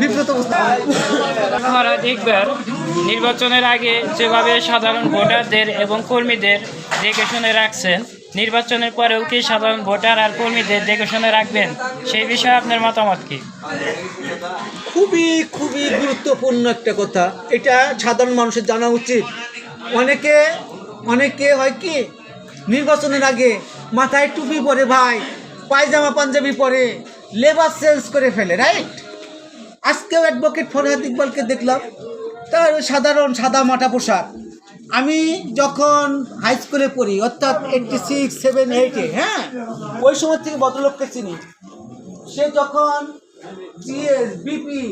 বিব্রত আপনারা দেখবেন নির্বাচনের আগে যেভাবে সাধারণ ভোটারদের এবং কর্মীদের দেখে শুনে রাখছেন নির্বাচনের পরেও কি সাধারণ ভোটার আর কর্মীদের দেখে শুনে রাখবেন? সেই বিষয়ে আপনার মতামত কি? খুবই খুবই গুরুত্বপূর্ণ একটা কথা। এটা সাধারণ মানুষের জানা উচিত। অনেকে অনেকে হয় কি নির্বাচনের আগে মাথায় টুপি পরে ভাই পায়জামা পাঞ্জাবি পরে লেবার চেঞ্জ করে ফেলে রাইট আজকেও অ্যাডভোকেট ফরহাদ ইকবালকে দেখলাম। তার সাধারণ সাদা মাটা পোশাক। আমি যখন হাই স্কুলে পড়ি, অর্থাৎ এইটটি সিক্স সেভেন এইটে হ্যাঁ ওই সময় থেকে ভদ্রলোককে চিনি। সে যখন জিএস বিপি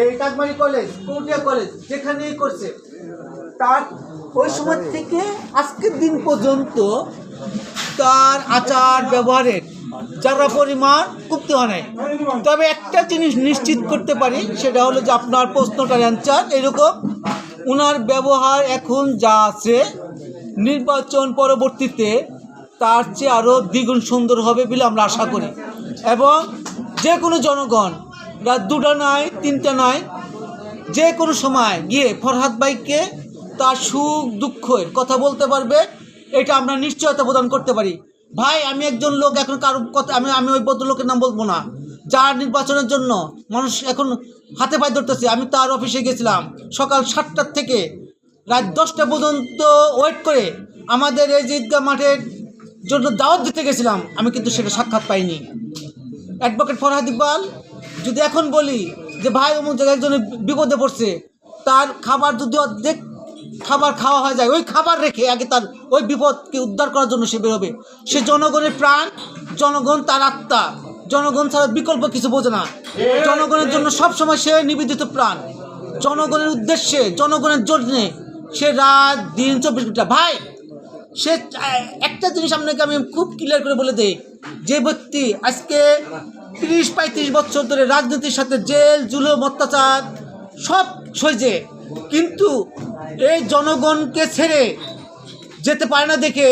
এই কাকমারি কলেজ কোটিয়া কলেজ যেখানেই করছে, তার ওই সময় থেকে আজকের দিন পর্যন্ত তার আচার ব্যবহারের যারা পরিমাণ কমতে হয় নাই। তবে একটা জিনিস নিশ্চিত করতে পারি, সেটা হলো যে আপনার প্রশ্নটার অ্যান্সার এরকম। ওনার ব্যবহার এখন যা আছে, নির্বাচন পরবর্তীতে তার চেয়ে আরও দ্বিগুণ সুন্দর হবে বলে আমরা আশা করি। এবং যে কোনো জনগণ রাত দুটা নয় তিনটা নয় যে কোনো সময় গিয়ে ফরহাদ ভাইকে তার সুখ দুঃখের কথা বলতে পারবে, এটা আমরা নিশ্চয়তা প্রদান করতে পারি। ভাই, আমি একজন লোক, এখন কারও কথা আমি আমি ওই ভদ্রলোকের নাম বলব না। যার নির্বাচনের জন্য মানুষ এখন হাতে পায়ে ধরতেছে, আমি তার অফিসে গেছিলাম সকাল সাতটার থেকে। রাত দশটা পর্যন্ত ওয়েট করে আমাদের এই ঈদগাহ মাঠের জন্য দাওয়াত দিতে গেছিলাম, আমি কিন্তু সেটা সাক্ষাৎ পাইনি। অ্যাডভোকেট ফরহাদ ইকবাল, যদি এখন বলি যে ভাই অমুক জায়গায় একজনের বিপদে পড়ছে, তার খাবার যদি অর্ধেক খাবার খাওয়া হয়ে যায়, ওই খাবার রেখে আগে তার ওই বিপদকে উদ্ধার করার জন্য সে বেরোবে সে জনগণের প্রাণ, জনগণ তার আত্মা, জনগণ ছাড়া বিকল্প কিছু বোঝে না। জনগণের জন্য সব সময় সে নিবেদিত প্রাণ। জনগণের উদ্দেশ্যে, জনগণের জন্যে সে রাত, দিন, চব্বিশ ঘণ্টা। ভাই, সে একটা জিনিস আপনাকে আমি খুব ক্লিয়ার করে বলে দিই। যে ব্যক্তি আজকে তিরিশ পঁয়ত্রিশ বছর ধরে রাজনীতির সাথে জেল, জুলুম, অত্যাচার, সব সইছে। কিন্তু এই জনগণকে ছেড়ে যেতে পারে না দেখে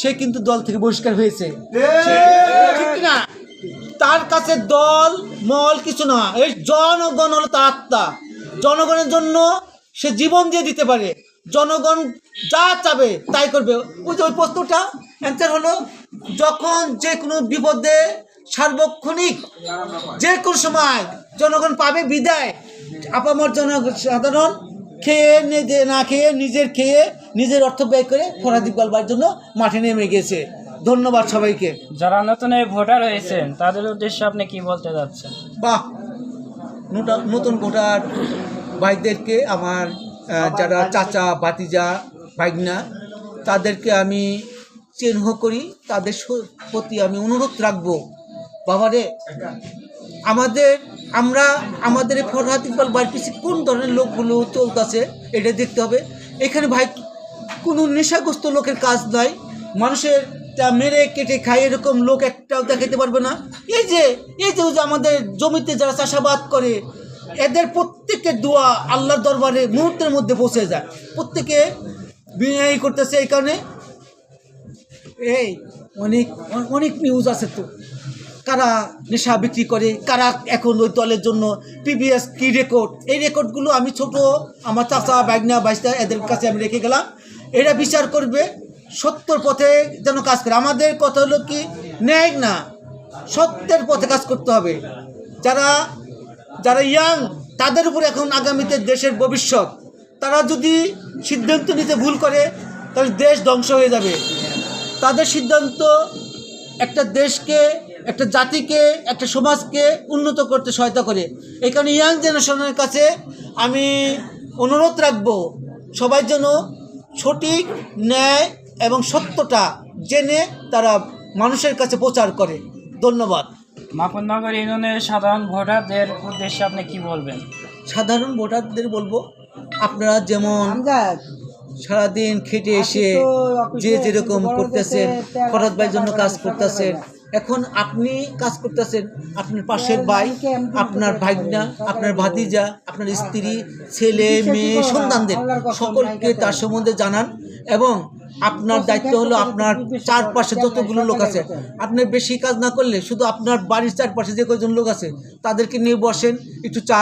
সে কিন্তু দল থেকে বহিষ্কার হয়েছে। ঠিক না তার কাছে দল মল কিছু না। এই জনগণ হলো তার আত্মা। জনগণের জন্য সে জীবন দিয়ে দিতে পারে। জনগণ যা চাবে তাই করবে। ওই যে ওই প্রশ্নটা অ্যান্সার হলো, যখন যে কোনো বিপদে সার্বক্ষণিক যে কোনো সময় জনগণ পাবে বিদায়। আপামর জন সাধারণ খেয়ে নিজে না খেয়ে নিজের খেয়ে নিজের অর্থ ব্যয় করে ফরাদ ইকবাল বার জন্য মাঠে নেমে গেছে। ধন্যবাদ সবাইকে। যারা নতুন এই ভোটার হয়েছেন তাদের উদ্দেশ্যে আপনি কি বলতে যাচ্ছেন? বাহ! নূতন- নতুন ভোটার ভাইদেরকে আমার যারা চাচা ভাতিজা ভাগনা তাদেরকে আমি চিহ্ন করি তাদের প্রতি আমি অনুরোধ রাখব। বাবারে আমাদের আমরা আমাদের এই ফরহাদ ইকবাল পিছিয়ে কোন ধরনের লোকগুলো চলতেছে এটা দেখতে হবে। এখানে ভাই কোনো নেশাগ্রস্ত লোকের কাজ নয় মানুষের তা মেরে কেটে খায় এরকম লোক একটাও দেখাতে পারবে না। এই যে এই যে আমাদের জমিতে যারা চাষাবাদ করে, এদের প্রত্যেকের দোয়া আল্লাহর দরবারে মুহূর্তের মধ্যে পৌঁছে যায়। প্রত্যেকে বিনয় করতেছে এই কারণে। এই, অনেক অনেক নিউজ আছে তো। কারা নেশা বিক্রি করে, কারা এখন ওই দলের জন্য পিবিএস কি রেকর্ড এই রেকর্ডগুলো আমি ছোট, আমার চাচা বাগনা বাইসটা এদের কাছে আমি রেখে গেলাম। এরা বিচার করবে, সত্যর পথে যেন কাজ করে। আমাদের কথা হলো কি, ন্যায় না, সত্যের পথে কাজ করতে হবে। যারা যারা ইয়াং তাদের উপর এখন আগামীতে দেশের ভবিষ্যৎ। তারা যদি সিদ্ধান্ত নিতে ভুল করে, তাহলে দেশ ধ্বংস হয়ে যাবে। তাদের সিদ্ধান্ত একটা দেশকে একটা জাতিকে একটা সমাজকে উন্নত করতে সহায়তা করে। এই কারণে ইয়াং জেনারেশনের কাছে আমি অনুরোধ রাখব সবাই যেন সঠিক ন্যায় এবং সত্যটা জেনে তারা মানুষের কাছে প্রচার করে। ধন্যবাদ। মাকুননগর ইউনিয়নের সাধারণ ভোটারদের উদ্দেশ্যে আপনি কি বলবেন? সাধারণ ভোটারদের বলব আপনারা যেমন সারাদিন খেটে এসে যে যেরকম করতেছেন ফরাদ ভাইয়ের জন্য কাজ করতেছেন এখন আপনি কাজ করতেছেন আপনার পাশের ভাই আপনার ভাগনা আপনার ভাতিজা আপনার স্ত্রী ছেলে মেয়ে সন্তানদের সকলকে তার সম্বন্ধে জানান এবং আপনার দায়িত্ব হলো আপনার চারপাশে যতগুলো লোক আছে। আপনি বেশি কাজ না করলে শুধু আপনার বাড়ির চারপাশে যে কজন লোক আছে তাদেরকে নিয়ে বসেন একটু চা